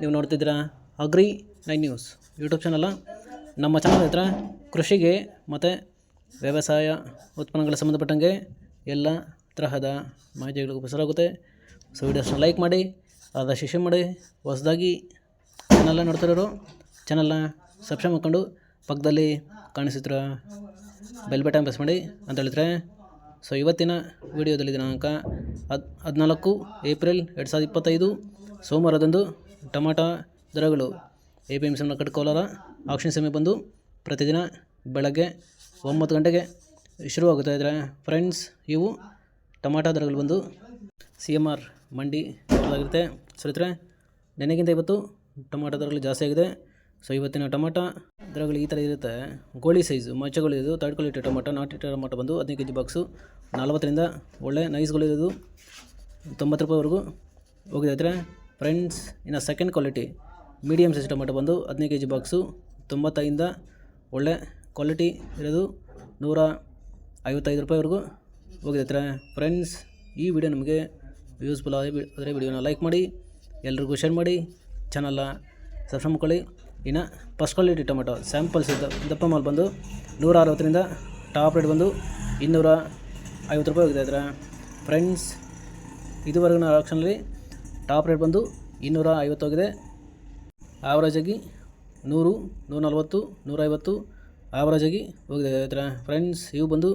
ನೀವು ನೋಡ್ತಿದ್ದೀರಾ agri nine news YouTube ಚಾನಲ್ಲ ನಮ್ಮ ಚಾನಲ್ ಹತ್ರ ಕೃಷಿಗೆ ಮತ್ತು ವ್ಯವಸಾಯ ಉತ್ಪನ್ನಗಳ ಸಂಬಂಧಪಟ್ಟಂಗೆ ಎಲ್ಲ ತರಹದ ಮಾಹಿತಿಗಳು ಉಪಸರಾಗುತ್ತೆ. ಸೊ ವಿಡಿಯೋಸ್ನ ಲೈಕ್ ಮಾಡಿ ಅದರ ಶಿಷ್ಯ ಮಾಡಿ, ಹೊಸದಾಗಿ ಚಾನಲ್ನ ನೋಡ್ತಿರೋರು ಚಾನಲ್ನ ಸಬ್ಸ್ಕ್ರೈಬ್ ಮಾಡ್ಕೊಂಡು ಪಕ್ಕದಲ್ಲಿ ಕಾಣಿಸಿದ್ರ ಬೆಲ್ ಬಟನ್ ಪ್ರೆಸ್ ಮಾಡಿ ಅಂತ ಹೇಳಿದ್ರೆ ಸೊ ಇವತ್ತಿನ ವಿಡಿಯೋದಲ್ಲಿ ದಿನಾಂಕ ಹದ್ ಹದಿನಾಲ್ಕು ಏಪ್ರಿಲ್ ಎರಡು ಸಾವಿರದ ಇಪ್ಪತ್ತೈದು ಸೋಮವಾರದಂದು ಟೊಮಾಟೊ ದರಗಳು A P M C market Kolar auction ಸಮಯ ಬಂದು ಪ್ರತಿದಿನ ಬೆಳಗ್ಗೆ ಒಂಬತ್ತು ಗಂಟೆಗೆ ಶುರುವಾಗುತ್ತೆ ಇದ್ದಾರೆ ಫ್ರೆಂಡ್ಸ್ ಇವು ಟೊಮಾಟೊ ದರಗಳು ಬಂದು ಸಿ ಎಂ ಆರ್ ಮಂಡಿ ಆಗಿರುತ್ತೆ ಸರಿತ್ರೆ ನೆನೆಗಿಂತ ಇವತ್ತು ಟೊಮಾಟೊ ದರಗಳು ಜಾಸ್ತಿ ಆಗಿದೆ. ಸೊ ಇವತ್ತಿನ ಟೊಮಾಟೊ ದರಗಳು ಈ ಥರ ಇರುತ್ತೆ. ಗೋಳಿ ಸೈಜು ಮಚ್ಚಗಳಿರೋದು ತರ್ಡ್ ಕ್ವಾಲಿಟಿ ಟೊಮಾಟೊ ಇಟ್ಟ ಟೊಮಾಟೊ ಬಂದು ಹದಿನೈದು ಕೆ ಜಿ ಬಾಕ್ಸು ನಲ್ವತ್ತರಿಂದ ಒಳ್ಳೆ ನೈಸ್ಗಳಿರೋದು ತೊಂಬತ್ತು ರೂಪಾಯಿವರೆಗೂ ಹೋಗಿದೆ ಆದರೆ ಫ್ರೆಂಡ್ಸ್, ಇನ್ನು second quality medium size tomato ಬಂದು ಹದಿನೈದು ಕೆ ಜಿ ಬಾಕ್ಸು ತೊಂಬತ್ತೈದಿಂದ ಒಳ್ಳೆ ಕ್ವಾಲಿಟಿ ಇರೋದು ನೂರ ಐವತ್ತೈದು ರೂಪಾಯಿವರೆಗೂ ಹೋಗಿದೆ ಹತ್ರ. ಫ್ರೆಂಡ್ಸ್, ಈ ವಿಡಿಯೋ ನಿಮಗೆ ಯೂಸ್ಫುಲ್ ಆಗಿ ಆದರೆ ವಿಡಿಯೋನ ಲೈಕ್ ಮಾಡಿ, ಎಲ್ರಿಗೂ ಶೇರ್ ಮಾಡಿ ಚಾನಲ್ನ ಸಬ್ಸ್ಕ್ರೈಬ್ ಮಾಡ್ಕೊಳ್ಳಿ. ಇನ್ನು ಫಸ್ಟ್ ಕ್ವಾಲಿಟಿ ಟೊಮೆಟೊ ಸ್ಯಾಂಪಲ್ಸ್ ದಪ್ಪ ಮಾಲ್ ಬಂದು ನೂರ ಅರವತ್ತರಿಂದ ಟಾಪ್ ರೇಟ್ ಬಂದು ಇನ್ನೂರ ಐವತ್ತು ರೂಪಾಯಿ ಹೋಗಿದೆ ಹತ್ರ. ಫ್ರೆಂಡ್ಸ್ ಇದುವರೆಗಿನ ಆಕ್ಷನಲ್ಲಿ ಟಾಪ್ ರೇಟ್ ಬಂದು ಇನ್ನೂರ ಐವತ್ತು ಹೋಗಿದೆ. ಆವರೇಜಾಗಿ ನೂರು ನೂರ ನಲ್ವತ್ತು ನೂರೈವತ್ತು ಆವರೇಜಾಗಿ ಹೋಗಿದೆ. ಫ್ರೆಂಡ್ಸ್ ಇವು ಬಂದು